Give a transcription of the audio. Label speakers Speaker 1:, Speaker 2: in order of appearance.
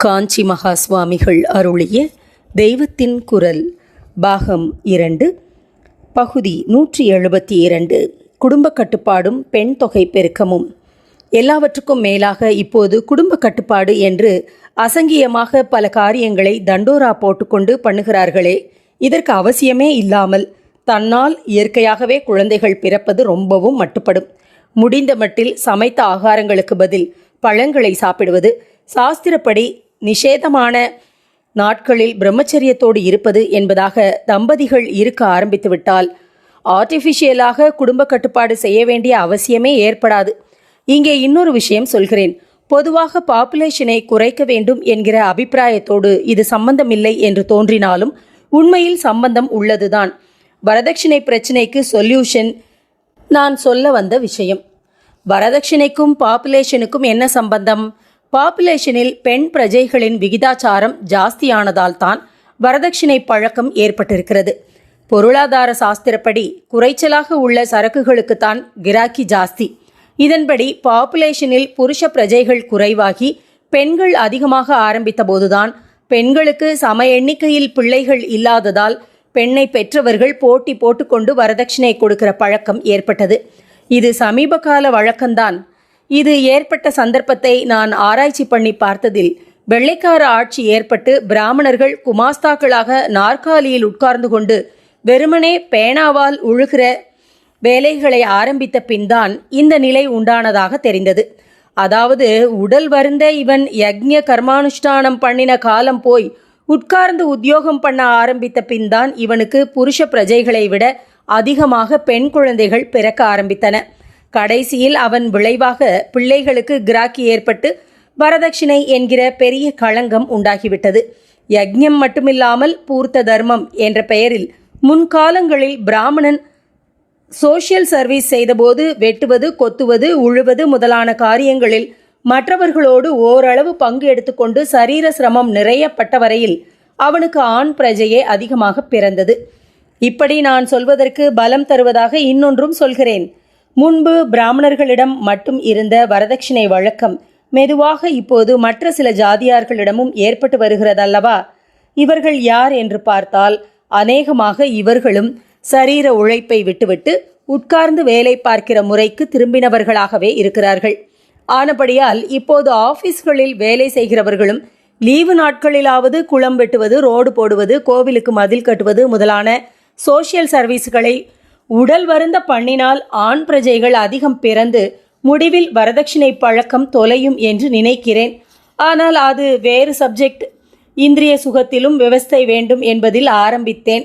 Speaker 1: காஞ்சி மகா சுவாமிகள் அருளிய தெய்வத்தின் குரல் பாகம் இரண்டு பகுதி நூற்றி எழுபத்தி இரண்டு. குடும்ப கட்டுப்பாடும் பெண் தொகை பெருக்கமும். எல்லாவற்றுக்கும் மேலாக இப்போது குடும்ப கட்டுப்பாடு என்று அசங்கியமாக பல காரியங்களை தண்டோரா போட்டுக்கொண்டு பண்ணுகிறார்களே. இதற்கு அவசியமே இல்லாமல் தன்னால் இயற்கையாகவே குழந்தைகள் பிறப்பது ரொம்பவும் மட்டுப்படும். முடிந்த மட்டில் சமைத்த ஆகாரங்களுக்கு பதில் பழங்களை சாப்பிடுவது சாஸ்திரப்படி நிஷேதமான நாட்களில் பிரம்மச்சரியத்தோடு இருப்பது என்பதாக தம்பதிகள் இருக்க ஆரம்பித்துவிட்டால் ஆர்டிஃபிஷியலாக குடும்ப கட்டுப்பாடு செய்ய வேண்டிய அவசியமே ஏற்படாது. இங்கே இன்னொரு விஷயம் சொல்கிறேன். பொதுவாக பாப்புலேஷனை குறைக்க வேண்டும் என்கிற அபிப்பிராயத்தோடு இது சம்பந்தமில்லை என்று தோன்றினாலும் உண்மையில் சம்பந்தம் உள்ளதுதான். வரதட்சணை பிரச்சினைக்கு சொல்யூஷன் நான் சொல்ல வந்த விஷயம். வரதட்சணைக்கும் பாப்புலேஷனுக்கும் என்ன சம்பந்தம்? பாப்புலேஷனில் பெண் பிரஜைகளின் விகிதாச்சாரம் ஜாஸ்தியானதால் தான் வரதட்சணை பழக்கம் ஏற்பட்டிருக்கிறது. பொருளாதார சாஸ்திரப்படி குறைச்சலாக உள்ள சரக்குகளுக்குத்தான் கிராக்கி ஜாஸ்தி. இதன்படி பாப்புலேஷனில் புருஷ பிரஜைகள் குறைவாகி பெண்கள் அதிகமாக ஆரம்பித்த போதுதான் பெண்களுக்கு சம எண்ணிக்கையில் பிள்ளைகள் இல்லாததால் பெண்ணை பெற்றவர்கள் போட்டி போட்டுக்கொண்டு வரதட்சணை கொடுக்கிற பழக்கம் ஏற்பட்டது. இது சமீப கால வழக்கம்தான். இது ஏற்பட்ட சந்தர்ப்பத்தை நான் ஆராய்ச்சி பண்ணி பார்த்ததில் வெள்ளைக்கார ஆட்சி ஏற்பட்டு பிராமணர்கள் குமாஸ்தாக்களாக நாற்காலியில் உட்கார்ந்து கொண்டு வெறுமனே பேனாவால் உழுகிற வேலைகளை ஆரம்பித்த பின்தான் இந்த நிலை உண்டானதாக தெரிந்தது. அதாவது உடல் வருந்த இவன் யக்ஞ கர்மானுஷ்டானம் பண்ணின காலம் போய் உட்கார்ந்து உத்தியோகம் பண்ண ஆரம்பித்த பின்தான் இவனுக்கு புருஷ பிரஜைகளை விட அதிகமாக பெண் குழந்தைகள் பிறக்க ஆரம்பித்தன. கடைசியில் அவன் விளைவாக பிள்ளைகளுக்கு கிராக்கி ஏற்பட்டு வரதட்சிணை என்கிற பெரிய களங்கம் உண்டாகிவிட்டது. யக்ஞம் மட்டுமில்லாமல் பூர்த்த தர்மம் என்ற பெயரில் முன்காலங்களில் பிராமணன் சோஷியல் சர்வீஸ் செய்தபோது வெட்டுவது கொத்துவது உழுவது முதலான காரியங்களில் மற்றவர்களோடு ஓரளவு பங்கு எடுத்துக்கொண்டு சரீர சிரமம் நிறையப்பட்ட வரையில் அவனுக்கு ஆண் பிரஜையே அதிகமாக பிறந்தது. இப்படி நான் சொல்வதற்கு பலம் தருவதாக இன்னொன்றும் சொல்கிறேன். முன்பு பிராமணர்களிடம் மட்டும் இருந்த வரதட்சிணை வழக்கம் மெதுவாக இப்போது மற்ற சில ஜாதியார்களிடமும் ஏற்பட்டு வருகிறதல்லவா? இவர்கள் யார் என்று பார்த்தால் அநேகமாக இவர்களும் சரீர உழைப்பை விட்டுவிட்டு உட்கார்ந்து வேலை பார்க்கிற முறைக்கு திரும்பினவர்களாகவே இருக்கிறார்கள். ஆனபடியால் இப்போது ஆபீஸ்களில் வேலை செய்கிறவர்களும் லீவு நாட்களிலாவது குளம் வெட்டுவது ரோடு போடுவது கோவிலுக்கு மதில் கட்டுவது முதலான சோஷியல் சர்வீஸ்களை உடல் வருந்த பண்ணினால் ஆண் பிரஜைகள் அதிகம் பிறந்து முடிவில் வரதட்சணை பழக்கம் தொலையும் என்று நினைக்கிறேன். ஆனால் அது வேறு சப்ஜெக்ட் இந்திரிய சுகத்திலும் விவஸ்தை வேண்டும் என்பதில் ஆரம்பித்தேன்.